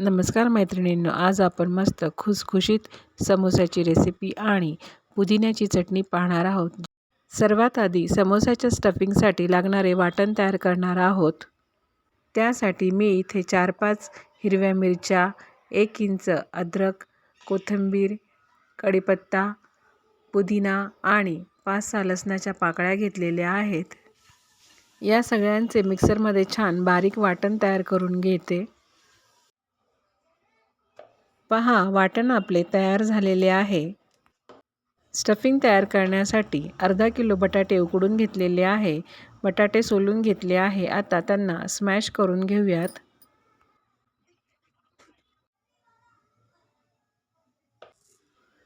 नमस्कार मैत्रिणींनो आज आपण मस्त खुसखुशीत समोसाची रेसिपी आणि पुदिन्याची चटणी पाहणार आहोत. सर्वात आधी समोसाच्या स्टफिंगसाठी लागणारे वाटण तयार करणार आहोत. त्यासाठी मी इथे चार पाच हिरव्या मिरच्या एक इंच अद्रक कोथिंबीर कढीपत्ता पुदिना आणि पाच सहा लसणाच्या पाकळ्या घेतलेल्या आहेत. या सगळ्यांचे मिक्सरमध्ये छान बारीक वाटण तयार करून घेते. पहा वाटण आपले तयार झालेले आहे. स्टफिंग तयार करण्यासाठी अर्धा किलो बटाटे उकडून घेतलेले आहे. बटाटे सोलून घेतले आहे. आता त्यांना स्मॅश करून घेऊयात.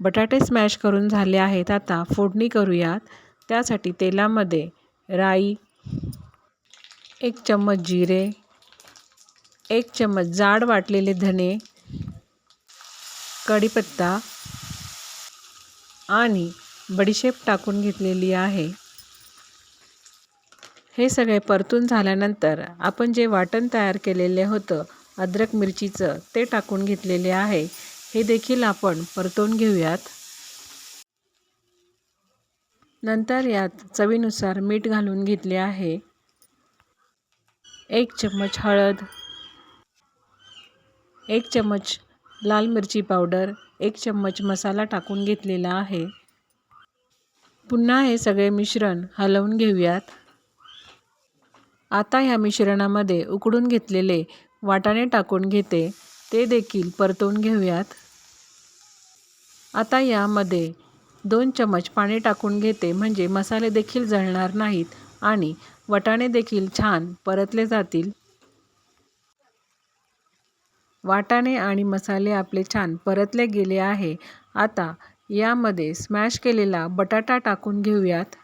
बटाटे स्मॅश करून झाले आहेत. आता फोडणी करूयात. त्यासाठी तेलामध्ये राई एक चम्मच जिरे एक चम्मच जाड वाटलेले धने कढीपत्ता आणि बडीशेप टाकून घेतलेली आहे. हे सगळे परतून झाल्यानंतर आपण जे वाटण तयार केलेले होतं अद्रक मिरचीचं ते टाकून घेतलेले आहे. हे देखील आपण परतून घेऊयात. नंतर यात चवीनुसार मीठ घालून घेतले आहे. एक चम्मच हळद एक चम्मच लाल मिरची पावडर एक चम्मच मसाला टाकून घेतलेला आहे. पुन्हा हे सगळे मिश्रण हलवून घेऊयात. आता ह्या मिश्रणामध्ये उकडून घेतलेले वाटाणे टाकून घेते. ते देखील परतवून घेऊयात. आता यामध्ये दोन चमच पाणी टाकून घेते म्हणजे मसाले देखील जळणार नाहीत आणि वाटाणे देखील छान परतले जातील. वाटाणे आणि मसाले आपले छान परतले गेले आहे. आता यामध्ये स्मॅश केलेला बटाटा टाकून घेऊयात.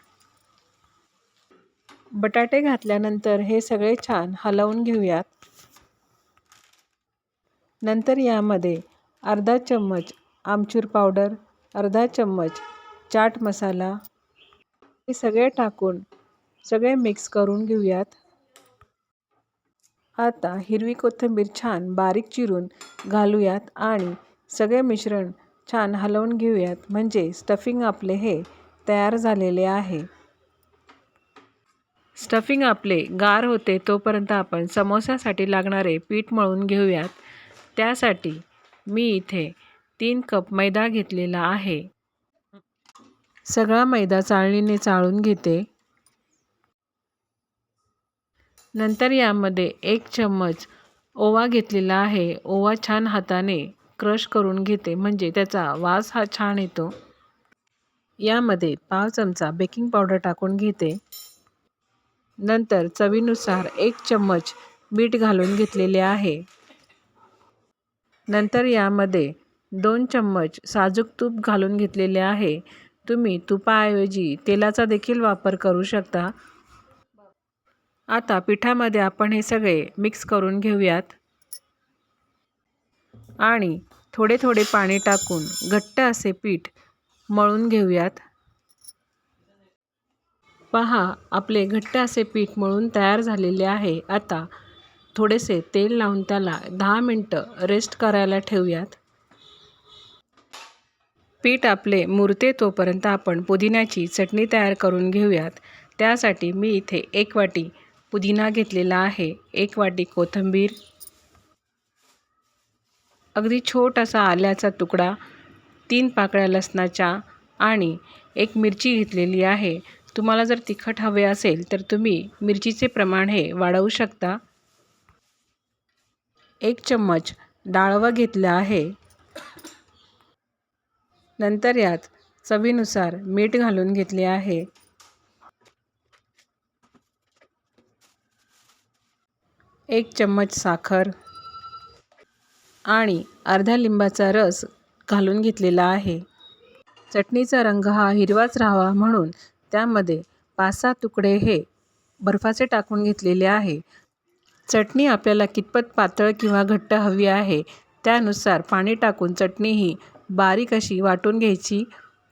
बटाटे घातल्यानंतर हे सगळे छान हलवून घेऊयात. नंतर यामध्ये अर्धा चम्मच आमचूर पावडर अर्धा चम्मच चाट मसाला हे सगळे टाकून सगळे मिक्स करून घेऊयात. आता हिरवी कोथिंबीर छान बारीक चिरून घालूयात आणि सगळे मिश्रण छान हलवून घेऊयात. म्हणजे स्टफिंग आपले हे तयार झालेले आहे. स्टफिंग आपले गार होते तोपर्यंत आपण समोस्यासाठी लागणारे पीठ मळून घेऊयात. त्यासाठी मी इथे तीन कप मैदा घेतलेला आहे. सगळा मैदा चाळणीने चाळून घेते. नंतर यामध्ये एक चम्मच ओवा घेतलेला आहे. ओवा छान हाताने क्रश करून घेते म्हणजे त्याचा वास हा छान येतो. यामध्ये पाव चमचा बेकिंग पावडर टाकून घेते. नंतर चवीनुसार एक चम्मच मीठ घालून घेतलेले आहे. नंतर यामध्ये दोन चम्मच साजूक तूप घालून घेतलेले आहे. तुम्ही तुपाऐवजी तेलाचा देखील वापर करू शकता. आता पिठामध्ये आपण हे सगळे मिक्स करून घेऊयात. आणि थोडे थोडे पाणी टाकून घट्ट असे पीठ मळून घेऊयात. पहा आपले घट्ट असे पीठ मळून तयार झालेले आहे. आता थोडेसे तेल लावून त्याला दहा मिनटं रेस्ट करायला ठेवूयात. पीठ आपले मुरते तोपर्यंत आपण पुदिन्याची चटणी तयार करून घेऊयात. त्यासाठी मी इथे एक वाटी पुदिना घेतलेला आहे. एक वाटी कोथिंबीर. अगदी छोटासा आल्याचा तुकडा तीन पाकळ्या लसणाच्या आणि एक मिरची घेतलेली आहे. तुम्हाला जर तिखट हवे असेल तर तुम्ही मिरचीचे प्रमाण हे वाढवू शकता. एक चम्मच डाळवं घेतलं आहे. नंतर यात चवीनुसार मीठ घालून घेतले आहे. एक चम्मच साखर आणि अर्ध्या लिंबाचा रस घालून घेतलेला आहे. चटणीचा रंग हा हिरवाच राहावा म्हणून त्यामध्ये पाच सहा तुकडे हे बर्फाचे टाकून घेतलेले आहे. चटणी आपल्याला कितपत पातळ किंवा घट्ट हवी आहे त्यानुसार पाणी टाकून चटणी ही बारीक अशी वाटून घ्यायची.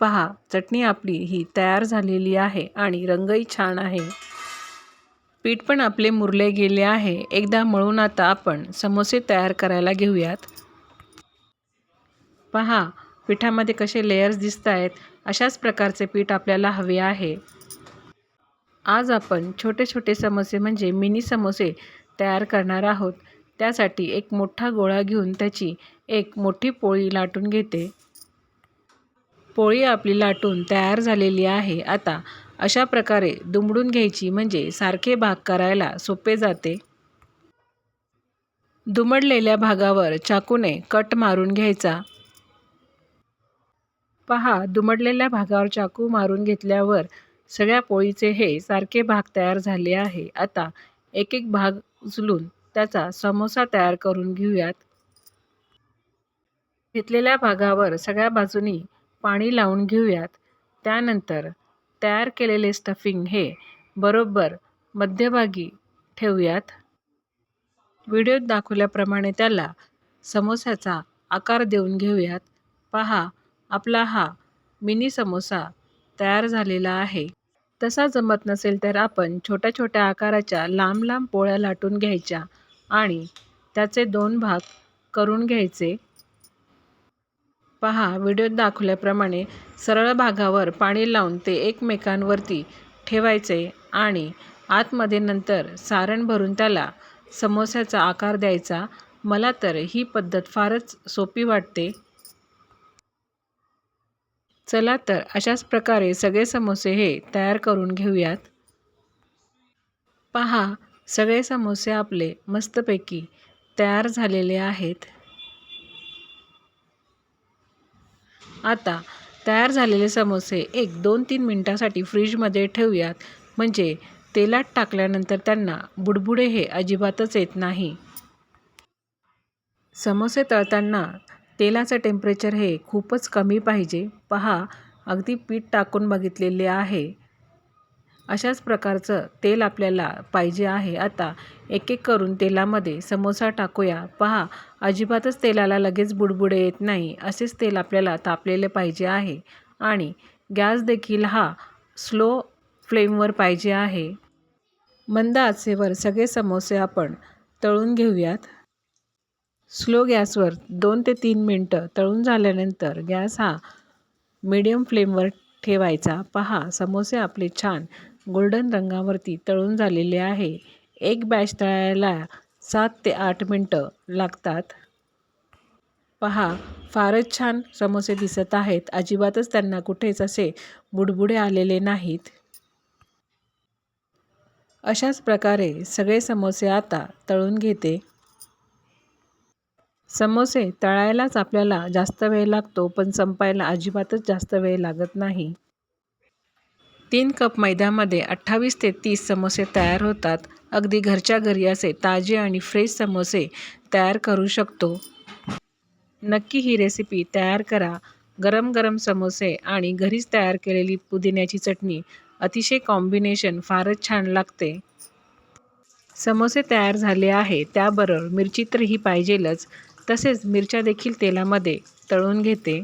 पहा चटणी आपली ही तयार झालेली आहे आणि रंगही छान आहे. पीठ पण आपले मुरले गेले आहे. एकदा मळून आता आपण समोसे तयार करायला घेऊयात. पहा पिठामध्ये कसे लेयर्स दिसत आहेत. अशाच प्रकारचे पीठ आपल्याला हवे आहे. आज आपण छोटे छोटे समोसे म्हणजे मिनी समोसे तयार करणार आहोत. त्यासाठी एक मोठा गोळा घेऊन त्याची एक मोठी पोळी लाटून घेते. पोळी आपली लाटून तयार झालेली आहे. आता अशा प्रकारे दुमडून घ्यायची म्हणजे सारखे भाग करायला सोपे जाते. दुमडलेल्या भागावर चाकूने कट मारून घ्यायचा. पहा दुमडलेल्या भागावर चाकू मारून घेतल्यावर सगळ्या पोळीचे हे सारखे भाग तयार झाले आहे. आता एक एक भाग उचलून त्याचा समोसा तयार करून घेऊयात. घेतलेल्या भागावर सगळ्या बाजूनी पाणी लावून घेऊयात. त्यानंतर तयार केलेले स्टफिंग हे बरोबर मध्यभागी ठेवूयात. व्हिडिओत दाखवल्याप्रमाणे त्याला समोस्याचा आकार देऊन घेऊयात. पहा आपला हा मिनी समोसा तयार झालेला आहे. तसा जमत नसेल तर आपण छोट्या छोट्या आकाराच्या लांब लांब पोळ्या लाटून घ्यायच्या आणि त्याचे दोन भाग करून घ्यायचे. पहा व्हिडिओत दाखवल्याप्रमाणे सरळ भागावर पाणी लावून ते एकमेकांवरती ठेवायचे आणि आतमध्ये नंतर सारण भरून त्याला समोस्याचा आकार द्यायचा. मला तर ही पद्धत फारच सोपी वाटते. चला तर अशाच प्रकारे सगळे समोसे हे तयार करून घेऊयात. पहा सगळे समोसे आपले मस्तपैकी तयार झालेले आहेत. आता तयार झालेले समोसे एक दोन तीन मिनटासाठी फ्रीजमध्ये ठेवूयात. म्हणजे तेलात टाकल्यानंतर त्यांना बुडबुडे हे अजिबातच येत नाही. समोसे तळताना तेलाचं टेम्परेचर हे खूपच कमी पाहिजे. पहा अगदी पीठ टाकून बघितलेले आहे. अशाच प्रकारचं तेल आपल्याला पाहिजे आहे. आता एक एक करून तेलामध्ये समोसा टाकूया. पहा अजिबातच तेलाला लगेच बुडबुडे येत नाही. असेच तेल आपल्याला तापलेले पाहिजे आहे. आणि गॅस देखील हा स्लो फ्लेमवर पाहिजे आहे. मंद आचेवर सगळे समोसे आपण तळून घेऊयात. स्लो गॅसवर दोन ते तीन मिनटं तळून झाल्यानंतर गॅस हा मीडियम फ्लेमवर ठेवायचा. पहा समोसे आपले छान गोल्डन रंगावरती तळून झालेले आहे. एक बॅच तळायला सात ते आठ मिनटं लागतात. पहा फारच छान समोसे दिसत आहेत. अजिबातच त्यांना कुठेच असे बुडबुडे आलेले नाहीत. अशाच प्रकारे सगळे समोसे आता तळून घेते. समोसे तळायलाच आपल्याला जास्त वेळ लागतो पण संपायला अजिबातच जास्त वेळ लागत नाही. तीन कप मैद्यामध्ये अठ्ठावीस ते तीस समोसे तयार होतात. अगदी घरच्या घरी असे ताजे आणि फ्रेश समोसे तयार करू शकतो. नक्की ही रेसिपी तयार करा. गरम गरम समोसे आणि घरीच तयार केलेली पुदिन्याची चटणी अतिशय कॉम्बिनेशन फारच छान लागते. समोसे तयार झाले आहे त्याबरोबर मिरची तर ही पाहिजेलच. तसेच मिरच्या देखील तेलामध्ये तळून घेते.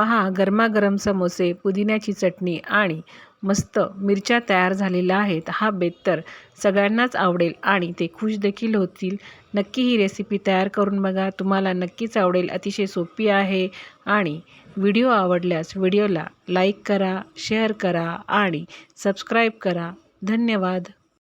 पहा गरमागरम समोसे पुदिन्याची चटणी आणि मस्त मिरच्या तयार झालेल्या आहेत. हा बेत तर सगळ्यांनाच आवडेल आणि ते खुश देखील होतील. नक्की ही रेसिपी तयार करून बघा. तुम्हाला नक्कीच आवडेल. अतिशय सोपी आहे आणि व्हिडिओ आवडल्यास व्हिडिओला लाईक करा शेअर करा आणि सबस्क्राईब करा. धन्यवाद.